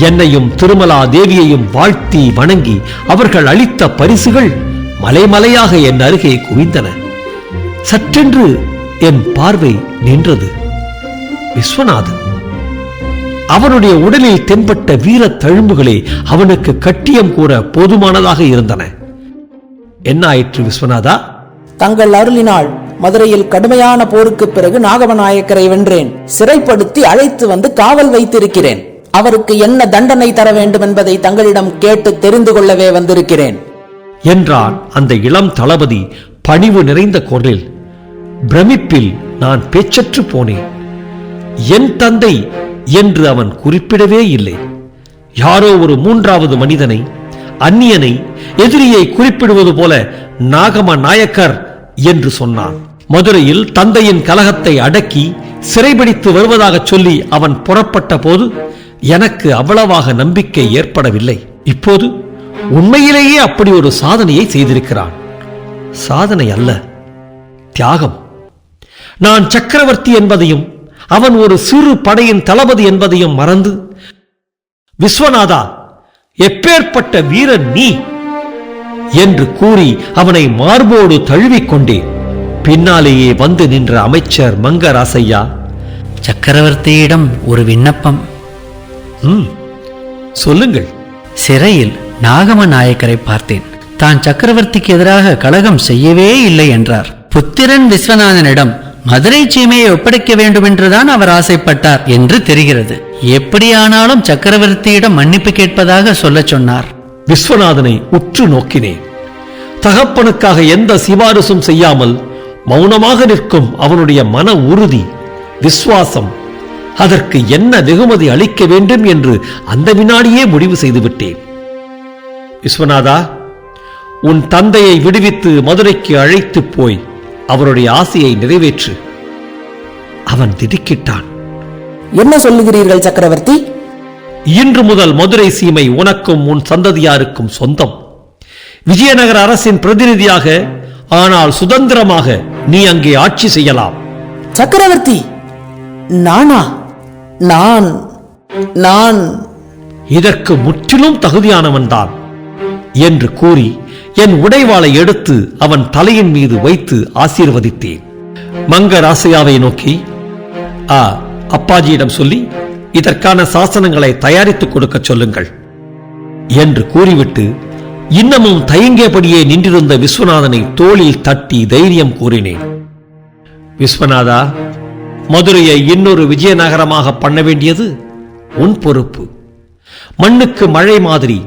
என்னையும் திருமலா தேவியையும் வாழ்த்தி வணங்கி அவர்கள் அளித்த பரிசுகள் மலைமலையாக என் அருகே குவிந்தன. சற்றென்று என் பார்வை நின்றது. விஸ்வநாதன். அவனுடைய உடலில் தென்பட்ட வீரத் தழும்புகளே அவனுக்கு கட்டியம் கூற போதுமானதாக இருந்தன. என்ன ஆயிற்று விஸ்வநாதா? தங்கள் அருளினால் மதுரையில் கடுமையான போருக்கு பிறகு நாகவநாயக்கரை வென்றேன். சிறைப்படுத்தி அழைத்து வந்து காவல் வைத்திருக்கிறேன். அவருக்கு என்ன தண்டனை தர வேண்டும் என்பதை தங்களிடம் கேட்டு தெரிந்து கொள்ளவே வந்திருக்கிறேன். என்றான் அந்த இளம் தளபதி பணிவு நிறைந்த குரலில் பிரமிப்பில் நான் பேச்சற்று போனேன். என் தந்தை என்று அவன் குறிப்பிடவே இல்லை. யாரோ ஒரு மூன்றாவது மனிதனை அந்நியனை எதிரியை குறிப்பிடுவது போல நாகம நாயக்கர் என்று சொன்னான். மதுரையில் தந்தையின் கலகத்தை அடக்கி சிறைபிடித்து வருவதாகச் சொல்லி அவன் புறப்பட்ட போது எனக்கு அவ்வளவாக நம்பிக்கை ஏற்படவில்லை. இப்போது உண்மையிலேயே அப்படி ஒரு சாதனையை செய்திருக்கிறான். சாதனை அல்ல தியாகம். நான் சக்கரவர்த்தி என்பதையும் அவன் ஒரு சிறு படையின் தளபதி என்பதையும் மறந்து விஸ்வநாதா எப்பேற்பட்ட வீரன் நீ? என்று கூறி அவனை மார்போடு தழுவிக்கொண்டே பின்னாலேயே வந்து நின்ற அமைச்சர் மங்கராசையா சக்கரவர்த்தியிடம் ஒரு விண்ணப்பம். ம். சொல்லுங்கள். சிறையில் நாகம நாயக்கரை பார்த்தேன். தான் சக்கரவர்த்திக்கு எதிராக கலகம் செய்யவே இல்லை என்றார். புத்திரன் விஸ்வநாதனிடம் மதுரை சீமையை ஒப்படைக்க வேண்டும் என்றுதான் அவர் ஆசைப்பட்டார் என்று தெரிகிறது. எப்படியானாலும் சக்கரவர்த்தியிடம் மன்னிப்பு கேட்பதாக சொல்லச் சொன்னார். விஸ்வநாதனை உற்று நோக்கினேன். தகப்பனுக்காக எந்த சிபாரிசும் செய்யாமல் மௌனமாக நிற்கும் அவனுடைய மன உறுதி விசுவாசம் அதற்கு என்ன வெகுமதி அளிக்க வேண்டும் என்று அந்த வினாடியே முடிவு செய்துவிட்டேன். விஸ்வநாதா உன் தந்தையை விடுவித்து மதுரைக்கு அழைத்துப் போய் அவருடைய ஆசையை நிறைவேற்று. அவன் திடுக்கிட்டான். என்ன சொல்லுகிறீர்கள் சக்கரவர்த்தி? இன்று முதல் மதுரை சீமை உனக்கும் உன் சந்ததியாருக்கும் சொந்தம். விஜயநகர அரசின் பிரதிநிதியாக ஆனால் சுதந்திரமாக நீ அங்கே ஆட்சி செய்யலாம். சக்கரவர்த்தி நானா? நான் நான். இதற்கு முற்றிலும் தகுதியானவன்தான் என்று கூறி என் உடைவாளை எடுத்து அவன் தலையின் மீது வைத்து ஆசீர்வதித்தேன். மங்கராசையாவை நோக்கி ஆ அப்பாஜியிடம் சொல்லி இதற்கான சாசனங்களை தயாரித்துக் கொடுக்கச் சொல்லுங்கள் என்று கூறிவிட்டு இன்னமும் தயங்கியபடியே நின்றிருந்த விஸ்வநாதனை தோளில் தட்டி தைரியம் கூறினேன். விஸ்வநாதா மதுரையை இன்னொரு விஜயநகரமாக பண்ண வேண்டியது உன் பொறுப்பு. மண்ணுக்கு மழை மாதிரி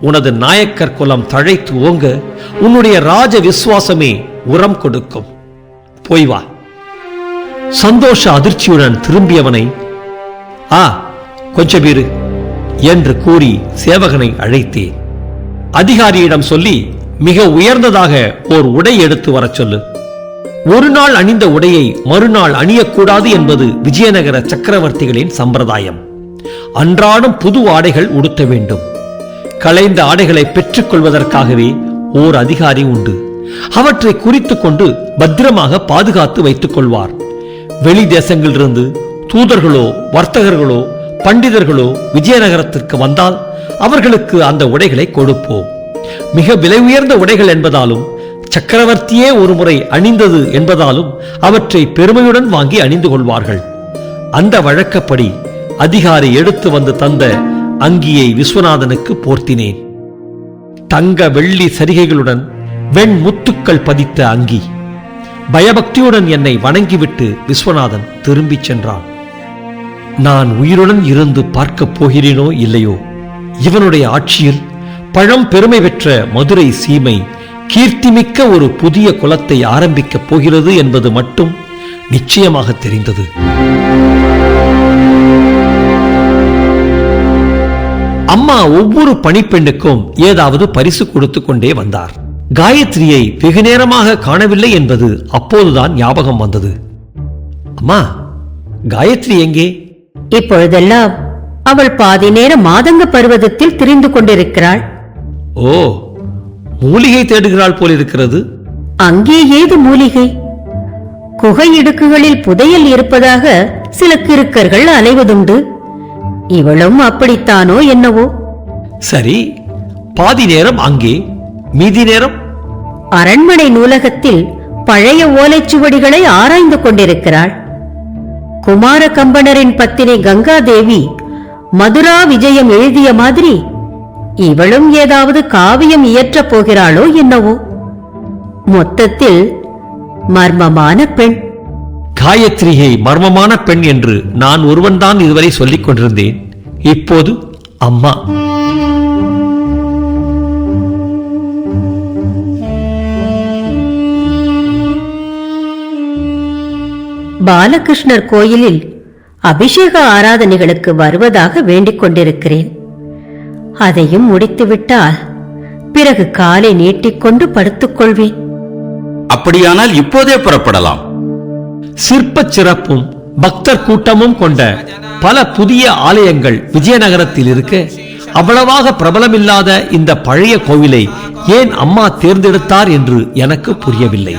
உனது நாயக்கர் குலம் தழைத்து ஓங்க உன்னுடைய ராஜ விசுவாசமே உரம் கொடுக்கும். போய் வா. சந்தோஷ அதிர்ச்சியுடன் திரும்பியவனை ஆ கொஞ்சம் இரு என்று கூறி சேவகனை அழைத்தேன். அதிகாரியிடம் சொல்லி மிக உயர்ந்ததாக ஓர் உடை எடுத்து வரச் சொல்லு. ஒரு நாள் அணிந்த உடையை மறுநாள் அணியக்கூடாது என்பது விஜயநகர சக்கரவர்த்திகளின் சம்பிரதாயம். அன்றாடம் புது ஆடைகள் உடுத்த வேண்டும். களைந்த ஆடைகளை பெற்றுக் கொள்வதற்காகவே ஓர் அதிகாரி உண்டு. அவற்றை குறித்துக் கொண்டு பத்திரமாக பாதுகாத்து வைத்துக் கொள்வார். வெளி தேசங்களிலிருந்து தூதர்களோ வர்த்தகர்களோ பண்டிதர்களோ விஜயநகரத்திற்கு வந்தால் அவர்களுக்கு அந்த உடைகளை கொடுப்போம். மிக விலை உயர்ந்த உடைகள் என்பதாலும் சக்கரவர்த்தியே ஒருமுறை அணிந்தது என்பதாலும் அவற்றை பெருமையுடன் வாங்கி அணிந்து கொள்வார்கள். அந்த வழக்கப்படி அதிகாரி எடுத்து வந்து தந்த அங்கியை விஸ்வநாதனுக்கு போர்த்தினேன். தங்க வெள்ளி சரிகைகளுடன் வெண் முத்துக்கள் பதித்த அங்கி. பயபக்தியுடன் என்னை வணங்கிவிட்டு விஸ்வநாதன் திரும்பிச் சென்றான். நான் உயிருடன் இருந்து பார்க்கப் போகிறேனோ இல்லையோ? இவனுடைய ஆட்சியில் பழம் பெருமை பெற்ற மதுரை சீமை கீர்த்திமிக்க ஒரு புதிய குலத்தை ஆரம்பிக்கப் போகிறது என்பது மட்டும் நிச்சயமாக தெரிந்தது. அம்மா ஒவ்வொரு பணிப்பெண்ணுக்கும் ஏதாவது பரிசு கொடுத்து கொண்டே வந்தார். காயத்ரியை வெகு நேரமாக காணவில்லை என்பது அப்போதுதான் ஞாபகம் வந்தது. அம்மா காயத்ரி எங்கே? இப்பொழுதெல்லாம் அவள் பாதி நேர மாதங்க பருவதத்தில் திரிந்து கொண்டிருக்கிறாள். ஓ மூலிகை தேடுகிறாள் போலிருக்கிறது அங்கே ஏது மூலிகை? குகை இடுக்குகளில் புதையல் இருப்பதாக சில கிறுக்கர்கள் அலைவதுண்டு. இவளும் அப்படித்தானோ என்னவோ? சரி பாதி நேரம் அங்கே மீதி நேரம்? அரண்மனை நூலகத்தில் பழைய ஓலைச்சுவடிகளை ஆராய்ந்து கொண்டிருக்கிறாள். குமார கம்பனரின் பத்தினி கங்காதேவி மதுரா விஜயம் எழுதிய மாதிரி இவளும் ஏதாவது காவியம் இயற்றப் போகிறாளோ என்னவோ? மொத்தத்தில் மர்மமான பெண். காயத்ரியை மர்மமான பெண் என்று நான் ஒருவன்தான் இதுவரை சொல்லிக் கொண்டிருந்தேன். இப்போது அம்மா. பாலகிருஷ்ணர் கோயிலில் அபிஷேக ஆராதனைகளுக்கு வருவதாக வேண்டிக் கொண்டிருக்கிறேன். அதையும் முடித்துவிட்டால் பிறகு காலை நீட்டிக்கொண்டு படுத்துக் கொள்வேன். அப்படியானால் இப்போதே புறப்படலாம். சிற்பச் சிறப்பும் பக்தர் கூட்டமும் கொண்ட பல புதிய ஆலயங்கள் விஜயநகரத்தில் இருக்க அவ்வளவாக பிரபலமில்லாத இந்த பழைய கோவிலை ஏன் அம்மா தேர்ந்தெடுத்தார் என்று எனக்கு புரியவில்லை.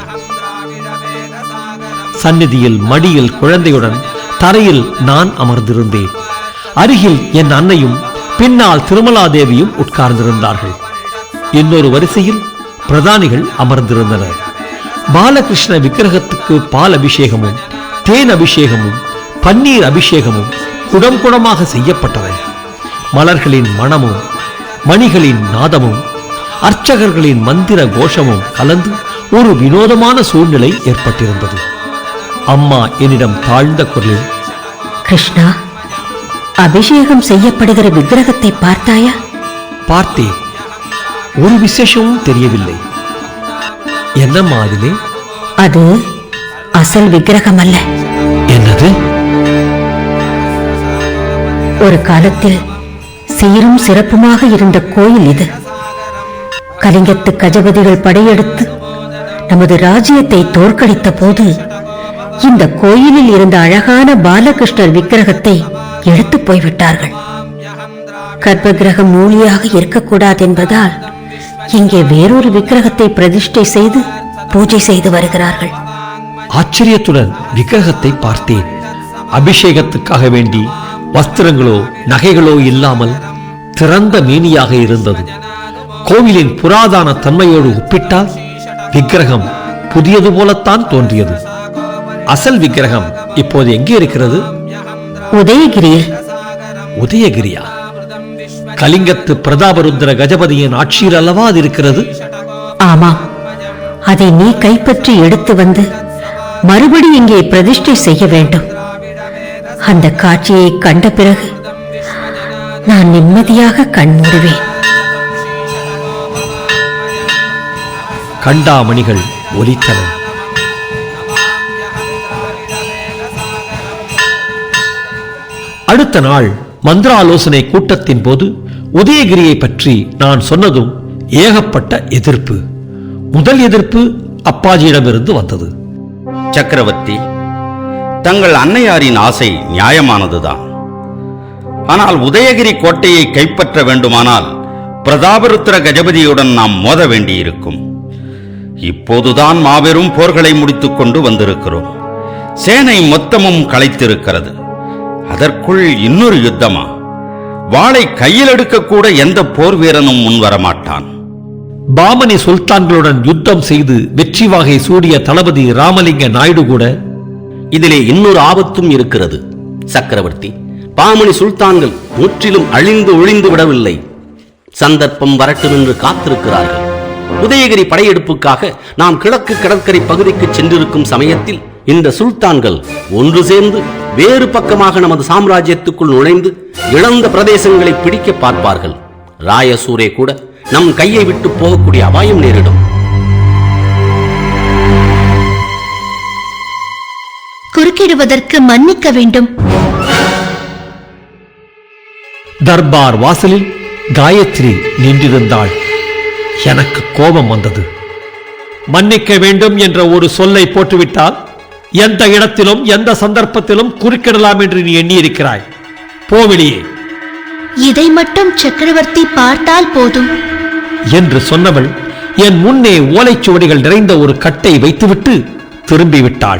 சந்நிதியில் மடியில் குழந்தையுடன் தரையில் நான் அமர்ந்திருந்தேன். அருகில் என் அன்னையும் பின்னால் திருமலாதேவியும் உட்கார்ந்திருந்தார்கள். இன்னொரு வரிசையில் பிரதானிகள் அமர்ந்திருந்தனர். பாலகிருஷ்ண விக்கிரகத்துக்கு பால் அபிஷேகமும் தேன் அபிஷேகமும் பன்னீர் அபிஷேகமும் குடம் குடமாக செய்யப்பட்டன. மலர்களின் மணமும் மணிகளின் நாதமும் அர்ச்சகர்களின் மந்திர கோஷமும் கலந்து ஒரு வினோதமான சூழ்நிலை ஏற்பட்டிருந்தது. அம்மா என்னிடம் தாழ்ந்த குரலில் கிருஷ்ணா அபிஷேகம் செய்யப்படுகிற விக்கிரகத்தை பார்த்தாயா? பார்த்தேன் ஒரு விசேஷமும் தெரியவில்லை. என்னம்மா அதிலே அது அசல் விக்கிரகம் அல்ல என்னது? ஒரு காலத்தில் சீரும் சிறப்புமாக இருந்த கோயில் இது. கலிங்கத்து கஜபதிகள் படையெடுத்து நமது ராஜ்யத்தை தோற்கடித்த போது இந்த கோயிலில் இருந்த அழகான பாலகிருஷ்ணர் விக்கிரகத்தை எடுத்து போய்விட்டார்கள். கர்ப்பகிரகம் மூலியாக இருக்கக்கூடாது என்பதால் இங்கே வேறொரு விக்கிரகத்தை பிரதிஷ்டை செய்து பூஜை செய்து வருகிறார்கள். ஆச்சரியத்துடன் விக்கிரகத்தை பார்த்தேன். அபிஷேகத்துக்காக வேண்டி வஸ்திரங்களோ நகைகளோ இல்லாமல் திறந்த மேனியாக இருந்தது. கோவிலின் புராதான தன்மையோடு ஒப்பிட்டால் விக்கிரகம் புதியது போலத்தான் தோன்றியது. அசல் விக்கிரகம் இப்போது எங்கே இருக்கிறது? உதயகிரியில். உதயகிரியா? கலிங்கத்து பிரதாபருத்ர கஜபதியின் ஆட்சியில் அல்லவா அது இருக்கிறது? ஆமாம். அதை நீ கைப்பற்றி எடுத்து வந்து மறுபடி இங்கே பிரதிஷ்டை செய்ய வேண்டும். அந்த காட்சியை கண்ட பிறகு நான் நிம்மதியாக கண் மூடுவேன். கண்டாமணிகள் ஒலித்தன. அடுத்த நாள் மந்திராலோசனை கூட்டத்தின் போது உதயகிரியை பற்றி நான் சொன்னதும் ஏகப்பட்ட எதிர்ப்பு. முதல் எதிர்ப்பு அப்பாஜியிடமிருந்து வந்தது. சக்கரவர்த்தி தங்கள் அன்னையாரின் ஆசை நியாயமானதுதான். ஆனால் உதயகிரி கோட்டையை கைப்பற்ற வேண்டுமானால் பிரதாபருத்திர கஜபதியுடன் நாம் மோத வேண்டியிருக்கும். இப்போதுதான் மாபெரும் போர்களை முடித்துக் கொண்டு வந்திருக்கிறோம். சேனை மொத்தமும் களைத்திருக்கிறது. அதற்குள் இன்னொரு யுத்தமா? வாளை கையில் எடுக்கக்கூட எந்த போர் வீரனும் முன்வரமாட்டான். பாமனி சுல்தான்களுடன் யுத்தம் செய்து வெற்றி வாகை சூடிய தளபதி ராமலிங்க நாயுடு கூட இதிலே இன்னொரு ஆபத்தும் இருக்கிறது. சக்கரவர்த்தி பாமணி சுல்தான்கள் முற்றிலும் அழிந்து ஒழிந்து விடவில்லை. சந்தர்ப்பம் வரட்டும் என்று காத்திருக்கிறார்கள். உதயகிரி படையெடுப்புக்காக நாம் கிழக்கு கடற்கரை பகுதிக்கு சென்றிருக்கும் சமயத்தில் இந்த சுல்தான்கள் ஒன்று சேர்ந்து வேறு பக்கமாக நமது சாம்ராஜ்யத்துக்குள் நுழைந்து இழந்த பிரதேசங்களை பிடிக்க பார்ப்பார்கள். ராயசூரே கூட நம் கையை விட்டு போகக்கூடிய அபாயம் நேரிடும். குறுக்கிடுவதற்கு மன்னிக்க வேண்டும். தர்பார் வாசலில் காயத்ரி நின்றிருந்தாள். எனக்கு கோபம் வந்தது. மன்னிக்க வேண்டும் என்ற ஒரு சொல்லை போட்டுவிட்டால் எந்த இடத்திலும் எந்த சந்தர்ப்பத்திலும் குறுக்கிடலாம் என்று நீ எண்ணியிருக்கிறாய். போ வெளியே. இதை மட்டும் சக்கரவர்த்தி பார்த்தால் போதும். என்று சொன்னவள் என் முன்னே ஓலைச்சுவடிகள் நிறைந்த ஒரு கட்டை வைத்துவிட்டு திரும்பிவிட்டாள்.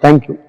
Thank you.